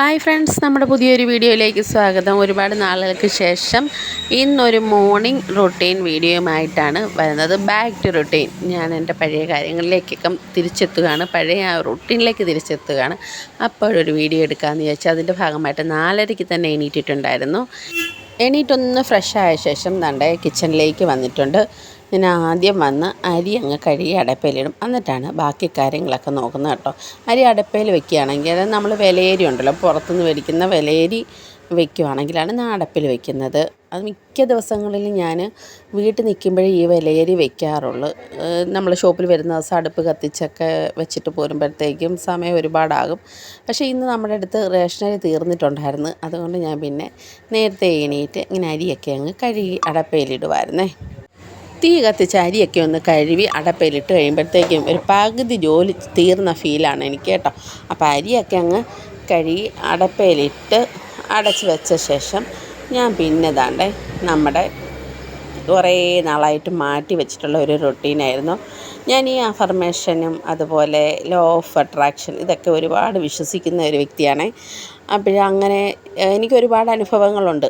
Hi friends നമ്മുടെ പുതിയൊരു വീഡിയോയിലേക്ക് സ്വാഗതം. ഒരുപാട് നാളുകൾക്ക് ശേഷം ഇന്നൊരു മോർണിംഗ് റൊട്ടീൻ വീഡിയോയുമായിട്ടാണ് വരുന്നത്. ബാക്ക് ടു റൊട്ടീൻ ഞാൻ എന്റെ പഴയ കാര്യങ്ങളിലേക്കൊക്കെ തിരിച്ചെത്തുകയാണ്. പഴയ ആ റൊട്ടീനിലേക്ക് തിരിച്ചെത്തുകയാണ്. അപ്പോഴൊരു വീഡിയോ എടുക്കാമെന്ന് വിചാരിച്ചു. അതിന്റെ ഭാഗമായിട്ട് നാലരയ്ക്ക് തന്നെ എണീറ്റിട്ടുണ്ടായിരുന്നു. എണീറ്റൊന്ന് ഫ്രഷ് ആയ ശേഷം നണ്ടയെ കിച്ചണിലേക്ക് വന്നിട്ടുണ്ട്. ഞാൻ ആദ്യം വന്ന് അരി അങ്ങ് കഴുകി അടപ്പയിലിടും. എന്നിട്ടാണ് ബാക്കി കാര്യങ്ങളൊക്കെ നോക്കുന്നത് കേട്ടോ. അരി അടപ്പയിൽ വെക്കുകയാണെങ്കിൽ അത് നമ്മൾ വിലയേരി ഉണ്ടല്ലോ. പുറത്തുനിന്ന് മേടിക്കുന്ന വിലയേരി വെക്കുവാണെങ്കിലാണ് ഞാൻ അടപ്പിൽ വെക്കുന്നത്. അത് മിക്ക ദിവസങ്ങളിലും ഞാൻ വീട്ടിൽ നിൽക്കുമ്പോഴേ ഈ വിലയേരി വെക്കാറുള്ളൂ. നമ്മൾ ഷോപ്പിൽ വരുന്ന ദിവസം അടുപ്പ് കത്തിച്ചൊക്കെ വെച്ചിട്ട് പോരുമ്പോഴത്തേക്കും സമയം ഒരുപാടാകും. പക്ഷേ ഇന്ന് നമ്മുടെ അടുത്ത് റേഷനറി തീർന്നിട്ടുണ്ടായിരുന്നു. അതുകൊണ്ട് ഞാൻ പിന്നെ നേരത്തെ എണീറ്റ് ഇങ്ങനെ അരിയൊക്കെ അങ്ങ് കഴുകി അടപ്പയിലിടുമായിരുന്നേ തീ കത്തിച്ച അരിയൊക്കെ ഒന്ന് കഴുകി അടപ്പയിലിട്ട് കഴിയുമ്പോഴത്തേക്കും ഒരു പകുതി ജോലി തീർന്ന ഫീലാണ് എനിക്ക് കേട്ടോ. അപ്പോൾ അരിയൊക്കെ അങ്ങ് കഴുകി അടപ്പയിലിട്ട് അടച്ച് വെച്ച ശേഷം ഞാൻ പിന്നെ ദാണ്ടെ നമ്മുടെ കുറേ നാളായിട്ട് മാറ്റി വെച്ചിട്ടുള്ള ഒരു റൊട്ടീനായിരുന്നു. ഞാൻ ഈ അഫർമേഷനും അതുപോലെ ലോ ഓഫ് അട്രാക്ഷൻ ഇതൊക്കെ ഒരുപാട് വിശ്വസിക്കുന്ന ഒരു വ്യക്തിയാണ്. അപ്പോൾ അങ്ങനെ എനിക്ക് ഒരുപാട് അനുഭവങ്ങളുണ്ട്.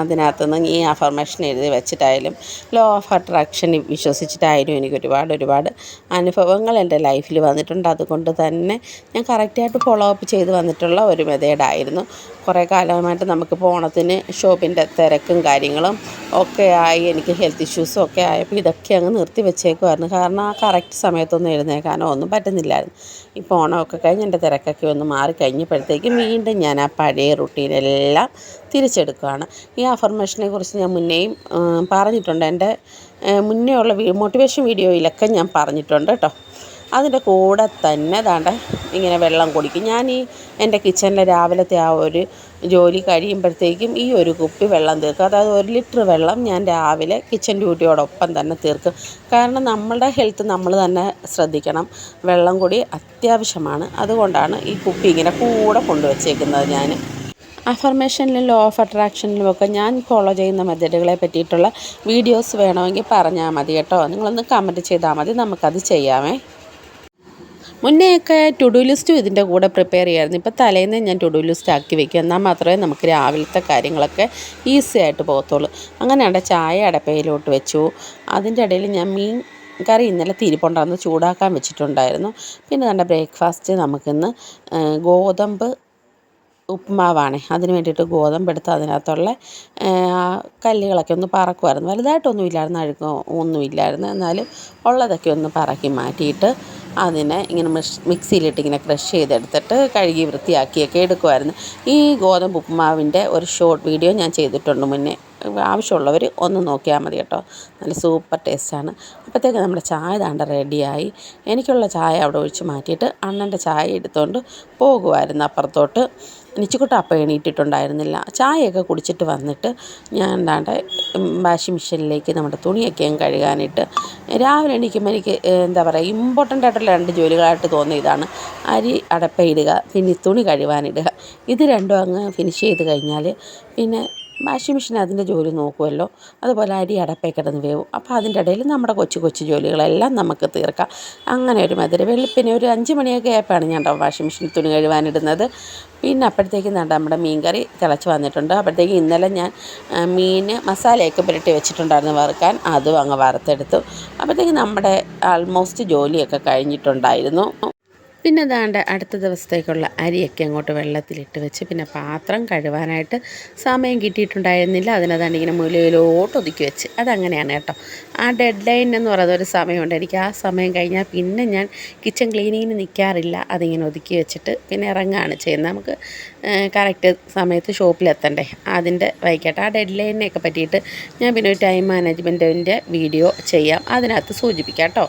അതിനകത്തുനിന്ന് ഈ അഫർമേഷൻ എഴുതി വെച്ചിട്ടായാലും ലോ ഓഫ് അട്രാക്ഷൻ വിശ്വസിച്ചിട്ടായാലും എനിക്ക് ഒരുപാട് ഒരുപാട് അനുഭവങ്ങൾ എന്റെ ലൈഫിൽ വന്നിട്ടുണ്ട്. അതുകൊണ്ട് തന്നെ ഞാൻ കറക്റ്റായിട്ട് ഫോളോ അപ്പ് ചെയ്ത് വന്നിട്ടുള്ള ഒരു മെത്തേഡായിരുന്നു കുറേ കാലമായിട്ട് നമുക്ക് ഓണത്തിന് ഷോപ്പിന്റെ തിരക്കും കാര്യങ്ങളും ഒക്കെ ആയി എനിക്ക് ഹെൽത്ത് ഇഷ്യൂസും ഒക്കെ ആയപ്പോൾ ഇതൊക്കെ അങ്ങ് നിർത്തി വെച്ചേക്കുമായിരുന്നു കാരണം ആ കറക്റ്റ് സമയത്തൊന്നും എഴുന്നേക്കാനോ ഒന്നും പറ്റുന്നില്ലായിരുന്നു. ഇപ്പോൾ ഓണമൊക്കെ കഴിഞ്ഞ് എന്റെ തിരക്കൊക്കെ ഒന്ന് മാറി കഴിഞ്ഞപ്പോഴത്തേക്കും വീണ്ടും ഞാൻ ആ പഴയ റുട്ടീനെല്ലാം തിരിച്ചെടുക്കുകയാണ് ഈ അഫർമേഷനെ കുറിച്ച് ഞാൻ മുന്നേയും പറഞ്ഞിട്ടുണ്ട്. എന്റെ മുന്നേ ഉള്ള മോട്ടിവേഷൻ വീഡിയോയിലൊക്കെ ഞാൻ പറഞ്ഞിട്ടുണ്ട് കേട്ടോ. അതിന്റെ കൂടെ തന്നെ ദാണ്ട ഇങ്ങനെ വെള്ളം കുടിക്കും. ഞാൻ ഈ എന്റെ കിച്ചണിലെ രാവിലത്തെ ആ ഒരു ജോലി കഴിയുമ്പോഴത്തേക്കും ഈ ഒരു കുപ്പി വെള്ളം തീർക്കും. അതായത് ഒരു ലിറ്റർ വെള്ളം ഞാൻ രാവിലെ കിച്ചൺ ഡ്യൂട്ടിയോടൊപ്പം തന്നെ തീർക്കും. കാരണം നമ്മളുടെ ഹെൽത്ത് നമ്മൾ തന്നെ ശ്രദ്ധിക്കണം. വെള്ളം കൂടി അത്യാവശ്യമാണ്. അതുകൊണ്ടാണ് ഈ കുപ്പി ഇങ്ങനെ കൂടെ കൊണ്ടുവച്ചേക്കുന്നത് ഞാൻ. അഫർമേഷനിലും ലോ ഓഫ് അട്രാക്ഷനിലും ഒക്കെ ഞാൻ ഫോളോ ചെയ്യുന്ന മെത്തേഡുകളെ പറ്റിയിട്ടുള്ള വീഡിയോസ് വേണമെങ്കിൽ പറഞ്ഞാൽ മതി കേട്ടോ. നിങ്ങളൊന്ന് കമന്റ് ചെയ്താൽ മതി. നമുക്കത് ചെയ്യാമേ. മുന്നേയൊക്കെ ടു ഡു ലിസ്റ്റും ഇതിന്റെ കൂടെ പ്രിപ്പയർ ചെയ്യായിരുന്നു. ഇപ്പോൾ തലേന്ന് ഞാൻ ടു ഡു ലിസ്റ്റ് ആക്കി വെക്കും. എന്നാൽ മാത്രമേ നമുക്ക് രാവിലത്തെ കാര്യങ്ങളൊക്കെ ഈസി ആയിട്ട് പോകത്തുള്ളൂ. അങ്ങനെയാണ് ചായ അടപ്പയിലോട്ട് വെച്ചു. അതിന്റെ ഇടയിൽ ഞാൻ മീൻ കറി ഇന്നലെ തിരിപ്പുണ്ടായിരുന്നു ചൂടാക്കാൻ വെച്ചിട്ടുണ്ടായിരുന്നു. പിന്നെ നമ്മുടെ ബ്രേക്ക്ഫാസ്റ്റ് നമുക്കിന്ന് ഗോതമ്പ് ഉപ്പുമാവാണ് അതിന് വേണ്ടിയിട്ട് ഗോതമ്പ് എടുത്ത് അതിനകത്തുള്ള കല്ലുകളൊക്കെ ഒന്ന് പറക്കുമായിരുന്നു വലുതായിട്ടൊന്നും ഇല്ലായിരുന്നു അഴുക്കോ ഒന്നുമില്ലായിരുന്നു. എന്നാലും ഉള്ളതൊക്കെ ഒന്ന് പറക്കി മാറ്റിയിട്ട് അതിനെ ഇങ്ങനെ മിക്സിയിലിട്ട് ഇങ്ങനെ ക്രഷ് ചെയ്തെടുത്തിട്ട് കഴുകി വൃത്തിയാക്കിയൊക്കെ എടുക്കുമായിരുന്നു ഈ ഗോതമ്പ് ഉപ്പുമാവിന്റെ ഒരു ഷോർട്ട് വീഡിയോ ഞാൻ ചെയ്തിട്ടുണ്ട് മുന്നേ. ആവശ്യമുള്ളവർ ഒന്ന് നോക്കിയാൽ മതി കേട്ടോ. നല്ല സൂപ്പർ ടേസ്റ്റാണ്. അപ്പോഴത്തേക്ക് നമ്മുടെ ചായ താണ്ട റെഡിയായി. എനിക്കുള്ള ചായ അവിടെ ഒഴിച്ച് മാറ്റിയിട്ട് അണ്ണന്റെ ചായ എടുത്തുകൊണ്ട് പോകുമായിരുന്നു അപ്പുറത്തോട്ട്. നിച്ചുകുട്ട അപ്പം എണീറ്റിട്ടുണ്ടായിരുന്നില്ല. ചായയൊക്കെ കുടിച്ചിട്ട് വന്നിട്ട് ഞാൻ എന്താണ്ട് വാഷിംഗ് മെഷീനിലേക്ക് നമ്മുടെ തുണിയൊക്കെ കഴുകാനിട്ട് രാവിലെ എണീക്കുമ്പോൾ എനിക്ക് എന്താ പറയുക ഇമ്പോർട്ടന്റ് ആയിട്ടുള്ള രണ്ട് ജോലികളായിട്ട് തോന്നിയതാണ് അരി അടപ്പയിടുക പിന്നെ തുണി കഴുകാനിടുക. ഇത് രണ്ടും അങ്ങ് ഫിനിഷ് ചെയ്ത് കഴിഞ്ഞാൽ പിന്നെ വാഷിംഗ് മെഷീൻ അതിന്റെ ജോലി നോക്കുമല്ലോ. അതുപോലെ അരി അടപ്പേ കിടന്ന് വേവും. അപ്പോൾ അതിന്റെ ഇടയിൽ നമ്മുടെ കൊച്ചു കൊച്ചു ജോലികളെല്ലാം നമുക്ക് തീർക്കാം. അങ്ങനെ ഒരു മധുര വെളുപ്പിന് ഒരു അഞ്ച് മണിയൊക്കെ ആയപ്പോഴാണ് ഞാൻ വാഷിംഗ് മെഷീനിൽ തുണി കഴുകാനിടുന്നത്. പിന്നെ അപ്പോഴത്തേക്കും വേണ്ട നമ്മുടെ മീൻകറി തിളച്ച് വന്നിട്ടുണ്ട്. അപ്പോഴത്തേക്കും ഇന്നലെ ഞാൻ മീൻ മസാലയൊക്കെ പുരട്ടി വെച്ചിട്ടുണ്ടായിരുന്നു വറുക്കാൻ. അതും അങ്ങ് വറുത്തെടുത്തു. അപ്പോഴത്തേക്കും നമ്മുടെ ആൾമോസ്റ്റ് ജോലിയൊക്കെ കഴിഞ്ഞിട്ടുണ്ടായിരുന്നു. പിന്നെ അതാണ്ട് അടുത്ത ദിവസത്തേക്കുള്ള അരിയൊക്കെ അങ്ങോട്ട് വെള്ളത്തിലിട്ട് വെച്ച് പിന്നെ പാത്രം കഴുവാനായിട്ട് സമയം കിട്ടിയിട്ടുണ്ടായിരുന്നില്ല. അതിനതാണ് ഇങ്ങനെ മുലയിലോട്ട് ഒതുക്കി വെച്ച്. അതങ്ങനെയാണ് കേട്ടോ. ആ ഡെഡ് ലൈൻ എന്ന് പറയുന്ന ഒരു സമയമുണ്ട്. എനിക്ക് ആ സമയം കഴിഞ്ഞാൽ പിന്നെ ഞാൻ കിച്ചൺ ക്ലീനിങ്ങിന് നിൽക്കാറില്ല അതിങ്ങനെ ഒതുക്കി വെച്ചിട്ട് പിന്നെ ഇറങ്ങുകയാണ് ചെയ്യുന്നത്. നമുക്ക് കറക്റ്റ് സമയത്ത് ഷോപ്പിലെത്തണ്ടേ. അതിന്റെ വൈകിട്ട് ആ ഡെഡ് ലൈനിനെയൊക്കെ പറ്റിയിട്ട് ഞാൻ പിന്നെ ഒരു ടൈം മാനേജ്മെന്റിന്റെ വീഡിയോ ചെയ്യാം. അതിനകത്ത് സൂചിപ്പിക്കാം കേട്ടോ.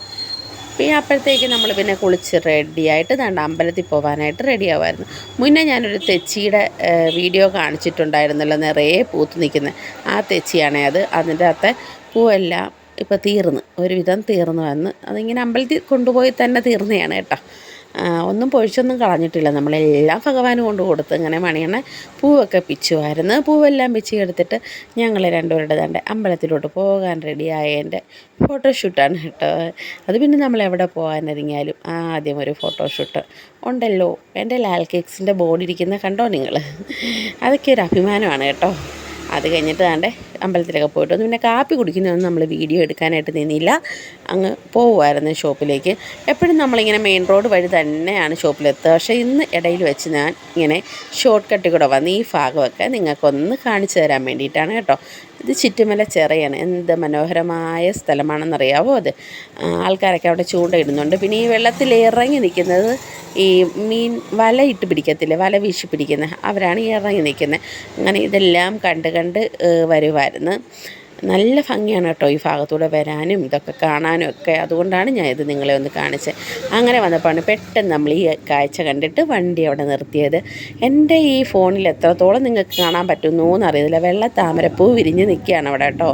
പിന്നെ അപ്പോഴത്തേക്ക് നമ്മൾ പിന്നെ കുളിച്ച് റെഡിയായിട്ട് ദാണ്ട് അമ്പലത്തിൽ പോകാനായിട്ട് റെഡിയാവുമായിരുന്നു മുന്നേ ഞാനൊരു തെച്ചിയുടെ വീഡിയോ കാണിച്ചിട്ടുണ്ടായിരുന്നല്ലോ നിറയെ പൂത്ത് നിൽക്കുന്ന. ആ തെച്ചിയാണേ അത്. അതിന്റെ അകത്തെ പൂവെല്ലാം ഇപ്പോൾ തീർന്ന്. ഒരുവിധം തീർന്നു വന്ന് അതിങ്ങനെ അമ്പലത്തിൽ കൊണ്ടുപോയി തന്നെ തീർന്നതാണ് കേട്ടോ. ഒന്നും പൊഴിച്ചൊന്നും കളഞ്ഞിട്ടില്ല. നമ്മളെല്ലാം ഭഗവാന് കൊണ്ട് കൊടുത്ത് ഇങ്ങനെ മണിയണ പൂവൊക്കെ പിച്ചുമായിരുന്നു പൂവെല്ലാം പിച്ചി എടുത്തിട്ട് ഞങ്ങൾ രണ്ടുപേരുടെ തന്റെ അമ്പലത്തിലോട്ട് പോകാൻ റെഡിയായതിന്റെ ഫോട്ടോഷൂട്ടാണ് കേട്ടോ. അത് പിന്നെ നമ്മൾ എവിടെ പോകാനൊരുങ്ങിയാലും ആദ്യം ഒരു ഫോട്ടോഷൂട്ട് ഉണ്ടല്ലോ. എന്റെ ലാൽ കേക്സിന്റെ ബോർഡ് ഇരിക്കുന്ന കണ്ടോ നിങ്ങൾ? അതൊക്കെ ഒരു അഭിമാനമാണ് കേട്ടോ. അത് കഴിഞ്ഞിട്ട് താണ്ടെ അമ്പലത്തിലൊക്കെ പോയിട്ട് വന്നു. പിന്നെ കാപ്പി കുടിക്കുന്നതൊന്നും നമ്മൾ വീഡിയോ എടുക്കാനായിട്ട് നിന്നില്ല. അങ്ങ് പോവുമായിരുന്നു ഷോപ്പിലേക്ക്. എപ്പോഴും നമ്മളിങ്ങനെ മെയിൻ റോഡ് വഴി തന്നെയാണ് ഷോപ്പിലെത്തുക. പക്ഷേ ഇന്ന് ഇടയിൽ വെച്ച് ഞാൻ ഇങ്ങനെ ഷോർട്ട് കട്ടിൽ കൂടെ വന്ന് ഈ ഭാഗമൊക്കെ നിങ്ങൾക്കൊന്ന് കാണിച്ചു തരാൻ വേണ്ടിയിട്ടാണ് കേട്ടോ. ഇത് ചുറ്റുമല ചെറിയാണ്. എന്ത് മനോഹരമായ സ്ഥലമാണെന്നറിയാവോ അത്? ആൾക്കാരൊക്കെ അവിടെ ചൂണ്ടയിടുന്നുണ്ട്. പിന്നെ ഈ വെള്ളത്തിൽ ഇറങ്ങി നിൽക്കുന്നത് ഈ മീൻ വല ഇട്ട് പിടിക്കത്തില്ലേ? വല വീശി പിടിക്കുന്ന. അവരാണ് ഇറങ്ങി നിൽക്കുന്നത്. അങ്ങനെ ഇതെല്ലാം കണ്ട് കണ്ട് വരുമായിരുന്നു നല്ല ഭംഗിയാണ് കേട്ടോ ഈ ഭാഗത്തൂടെ വരാനും ഇതൊക്കെ കാണാനും ഒക്കെ. അതുകൊണ്ടാണ് ഞാൻ ഇത് നിങ്ങളെ ഒന്ന് കാണിച്ചത് അങ്ങനെ വന്നപ്പോൾ പെട്ടെന്ന് നമ്മൾ ഈ കാഴ്ച കണ്ടിട്ട് വണ്ടി അവിടെ നിർത്തിയത്. എന്റെ ഈ ഫോണിൽ എത്രത്തോളം നിങ്ങൾക്ക് കാണാൻ പറ്റുന്നു എന്നറിയത്തില്ല. വെള്ള താമരപ്പൂ വിരിഞ്ഞ് നിൽക്കുകയാണ് അവിടെ കേട്ടോ.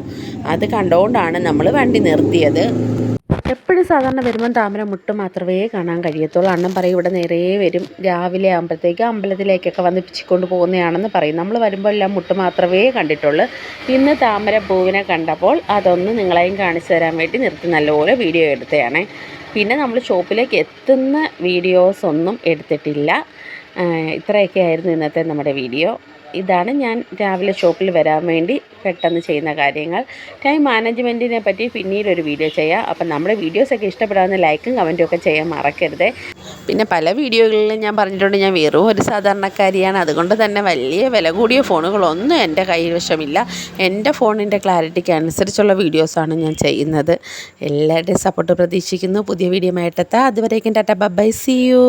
അത് കണ്ടുകൊണ്ടാണ് നമ്മൾ വണ്ടി നിർത്തിയത്. എപ്പോഴും സാധാരണ വരുമ്പം താമര മുട്ട് മാത്രമേ കാണാൻ കഴിയത്തുള്ളൂ. അണ്ണൻ പറയും ഇവിടെ നേരെ വരും. രാവിലെ ആകുമ്പോഴത്തേക്ക് അമ്പലത്തിലേക്കൊക്കെ വന്ന് പിച്ചിക്കൊണ്ട് പോകുന്നതാണെന്ന് പറയും. നമ്മൾ വരുമ്പോൾ എല്ലാം മുട്ട് മാത്രമേ കണ്ടിട്ടുള്ളൂ. ഇന്ന് താമര പൂവിനെ കണ്ടപ്പോൾ അതൊന്ന് നിങ്ങളെയും കാണിച്ചു തരാൻ വേണ്ടി നിർത്തി നല്ലപോലെ വീഡിയോ എടുത്തതാണേ. പിന്നെ നമ്മൾ ഷോപ്പിലേക്ക് എത്തുന്ന വീഡിയോസൊന്നും എടുത്തിട്ടില്ല. ഇത്രയൊക്കെ ആയിരുന്നു ഇന്നത്തെ നമ്മുടെ വീഡിയോ. ഇതാണ് ഞാൻ രാവിലെ ഷോപ്പിൽ വരാൻ വേണ്ടി പെട്ടെന്ന് ചെയ്യുന്ന കാര്യങ്ങൾ. ടൈം മാനേജ്മെന്റിനെ പറ്റി പിന്നീട് ഒരു വീഡിയോ ചെയ്യാം. അപ്പം നമ്മുടെ വീഡിയോസൊക്കെ ഇഷ്ടപ്പെടാവുന്ന ലൈക്കും കമന്റും ഒക്കെ ചെയ്യാൻ മറക്കരുത്. പിന്നെ പല വീഡിയോകളിലും ഞാൻ പറഞ്ഞിട്ടുണ്ട് ഞാൻ വെറും ഒരു സാധാരണക്കാരിയാണ്. അതുകൊണ്ട് തന്നെ വലിയ വില കൂടിയ ഫോണുകളൊന്നും എന്റെ കൈവശമില്ല എന്റെ ഫോണിന്റെ ക്ലാരിറ്റിക്ക് അനുസരിച്ചുള്ള വീഡിയോസാണ് ഞാൻ ചെയ്യുന്നത്. എല്ലാവരുടെയും സപ്പോർട്ട് പ്രതീക്ഷിക്കുന്നു. പുതിയ വീഡിയോ മേട്ടത്താ അതുവരേക്കും ടാറ്റ ബൈ സി യു